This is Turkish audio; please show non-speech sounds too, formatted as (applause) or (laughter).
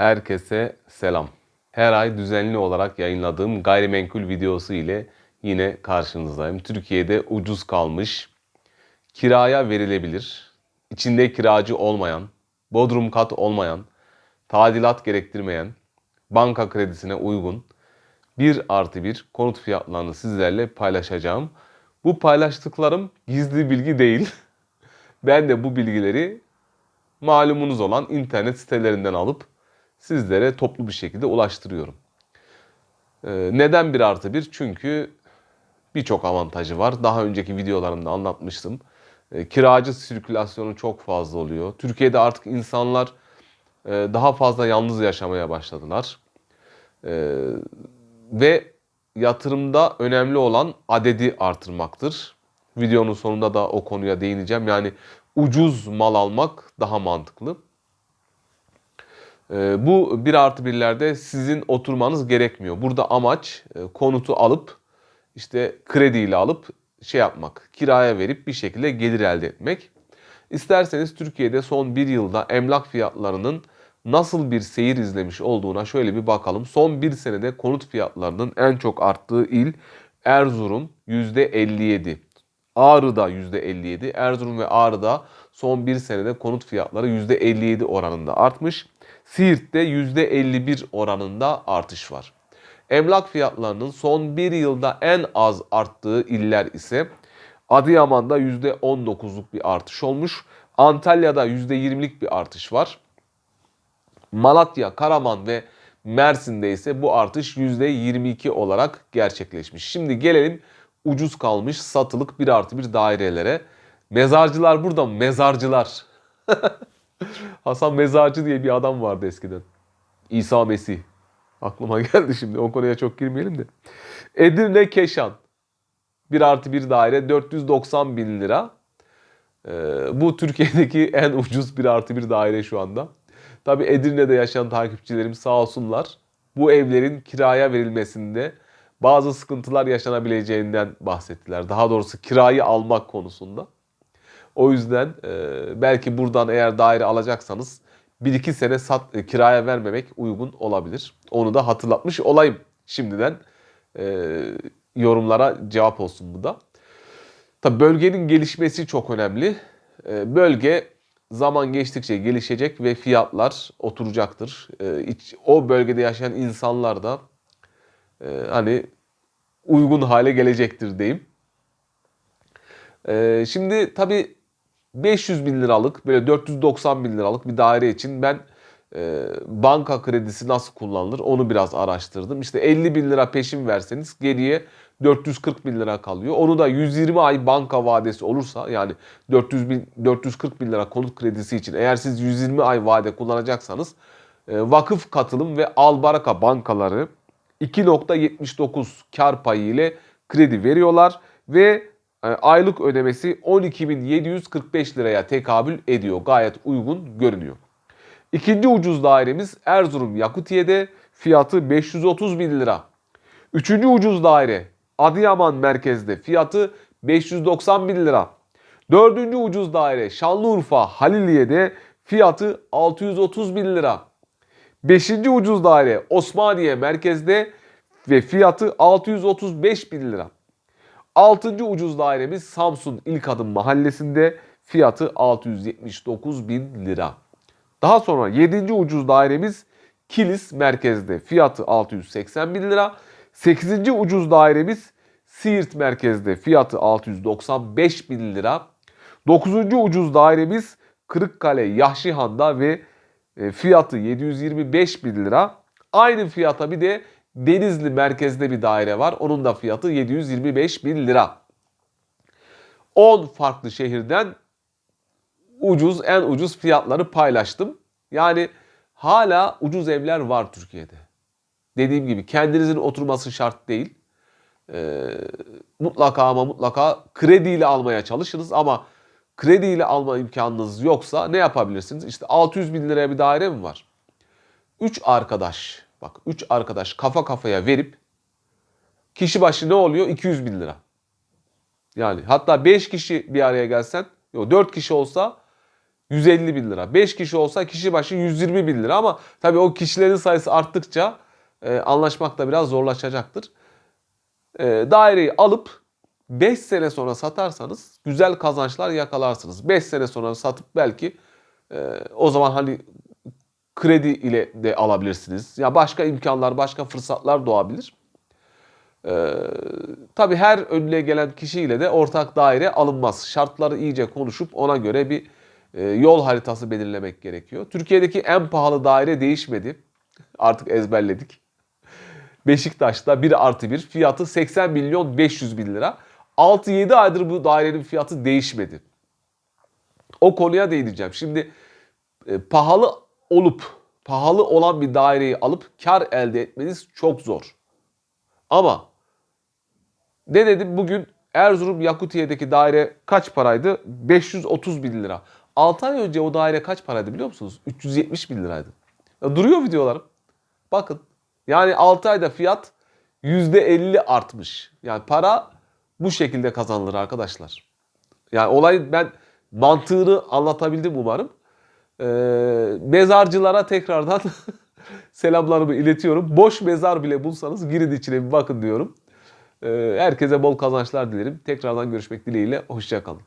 Herkese selam. Her ay düzenli olarak yayınladığım gayrimenkul videosu ile yine karşınızdayım. Türkiye'de ucuz kalmış, kiraya verilebilir, içinde kiracı olmayan, bodrum kat olmayan, tadilat gerektirmeyen, banka kredisine uygun 1 artı 1 konut fiyatlarını sizlerle paylaşacağım. Bu paylaştıklarım gizli bilgi değil. (laughs) Ben de bu bilgileri malumunuz olan internet sitelerinden alıp sizlere toplu bir şekilde ulaştırıyorum. Ee, neden 1 artı 1? Çünkü birçok avantajı var. Daha önceki videolarımda anlatmıştım. Ee, kiracı sirkülasyonu çok fazla oluyor. Türkiye'de artık insanlar e, daha fazla yalnız yaşamaya başladılar. Ee, ve yatırımda önemli olan adedi artırmaktır. Videonun sonunda da o konuya değineceğim. Yani ucuz mal almak daha mantıklı. Ee, bu 1 artı 1'lerde sizin oturmanız gerekmiyor. Burada amaç e, konutu alıp işte krediyle alıp şey yapmak, kiraya verip bir şekilde gelir elde etmek. İsterseniz Türkiye'de son bir yılda emlak fiyatlarının nasıl bir seyir izlemiş olduğuna şöyle bir bakalım. Son bir senede konut fiyatlarının en çok arttığı il Erzurum %57. Ağrı'da %57. Erzurum ve Ağrı'da son bir senede konut fiyatları %57 oranında artmış. Siirt'te %51 oranında artış var. Emlak fiyatlarının son bir yılda en az arttığı iller ise Adıyaman'da %19'luk bir artış olmuş. Antalya'da %20'lik bir artış var. Malatya, Karaman ve Mersin'de ise bu artış %22 olarak gerçekleşmiş. Şimdi gelelim ucuz kalmış satılık 1 artı 1 dairelere. Mezarcılar burada mı? Mezarcılar. (laughs) (laughs) Hasan Mezarcı diye bir adam vardı eskiden. İsa Mesih. Aklıma (laughs) geldi şimdi o konuya çok girmeyelim de. Edirne Keşan. 1 artı 1 daire 490 bin lira. Ee, bu Türkiye'deki (laughs) en ucuz 1 artı 1 daire şu anda. Tabi Edirne'de yaşayan takipçilerim sağ olsunlar. Bu evlerin kiraya verilmesinde bazı sıkıntılar yaşanabileceğinden bahsettiler. Daha doğrusu kirayı almak konusunda. O yüzden e, belki buradan eğer daire alacaksanız 1-2 sene sat, e, kiraya vermemek uygun olabilir. Onu da hatırlatmış olayım şimdiden. E, yorumlara cevap olsun bu da. Tabi bölgenin gelişmesi çok önemli. E, bölge zaman geçtikçe gelişecek ve fiyatlar oturacaktır. E, iç, o bölgede yaşayan insanlar da e, hani uygun hale gelecektir diyeyim. E, şimdi tabi 500 bin liralık böyle 490 bin liralık bir daire için ben e, banka kredisi nasıl kullanılır onu biraz araştırdım. İşte 50 bin lira peşin verseniz geriye 440 bin lira kalıyor. Onu da 120 ay banka vadesi olursa yani 400 bin, 440 bin lira konut kredisi için eğer siz 120 ay vade kullanacaksanız e, vakıf katılım ve albaraka bankaları 2.79 kar payı ile kredi veriyorlar ve aylık ödemesi 12.745 liraya tekabül ediyor. Gayet uygun görünüyor. İkinci ucuz dairemiz Erzurum Yakutiye'de fiyatı 530 bin lira. Üçüncü ucuz daire Adıyaman merkezde fiyatı 590 bin lira. Dördüncü ucuz daire Şanlıurfa Haliliye'de fiyatı 630 bin lira. Beşinci ucuz daire Osmaniye merkezde ve fiyatı 635 bin lira. Altıncı ucuz dairemiz Samsun İlk Adım Mahallesi'nde fiyatı 679 bin lira. Daha sonra 7. ucuz dairemiz Kilis merkezde fiyatı 680 bin lira. 8. ucuz dairemiz Siirt merkezde fiyatı 695 bin lira. 9. ucuz dairemiz Kırıkkale Yahşihan'da ve e, fiyatı 725 bin lira. Aynı fiyata bir de Denizli merkezde bir daire var. Onun da fiyatı 725 bin lira. 10 farklı şehirden ucuz en ucuz fiyatları paylaştım. Yani hala ucuz evler var Türkiye'de. Dediğim gibi kendinizin oturması şart değil. Ee, mutlaka ama mutlaka krediyle almaya çalışınız ama krediyle alma imkanınız yoksa ne yapabilirsiniz? İşte 600 bin liraya bir daire mi var? 3 arkadaş bak 3 arkadaş kafa kafaya verip kişi başı ne oluyor? 200 bin lira. Yani hatta 5 kişi bir araya gelsen yok 4 kişi olsa 150 bin lira. 5 kişi olsa kişi başı 120 bin lira ama tabii o kişilerin sayısı arttıkça e, anlaşmak da biraz zorlaşacaktır. E, daireyi alıp 5 sene sonra satarsanız güzel kazançlar yakalarsınız. 5 sene sonra satıp belki e, o zaman hani kredi ile de alabilirsiniz. Ya başka imkanlar, başka fırsatlar doğabilir. Ee, tabii her önüne gelen kişiyle de ortak daire alınmaz. Şartları iyice konuşup ona göre bir e, yol haritası belirlemek gerekiyor. Türkiye'deki en pahalı daire değişmedi. Artık ezberledik. Beşiktaş'ta 1 artı 1 fiyatı 80 milyon 500 bin lira. 6-7 aydır bu dairenin fiyatı değişmedi. O konuya değineceğim. Şimdi e, pahalı olup pahalı olan bir daireyi alıp kar elde etmeniz çok zor. Ama ne dedim bugün Erzurum Yakutiye'deki daire kaç paraydı? 530 bin lira. 6 ay önce o daire kaç paraydı biliyor musunuz? 370 bin liraydı. Ya duruyor videolarım. Bakın. Yani 6 ayda fiyat %50 artmış. Yani para bu şekilde kazanılır arkadaşlar. Yani olay ben mantığını anlatabildim umarım. Ee, mezarcılara tekrardan (laughs) selamlarımı iletiyorum. Boş mezar bile bulsanız girin içine bir bakın diyorum. Ee, herkese bol kazançlar dilerim. Tekrardan görüşmek dileğiyle. Hoşçakalın.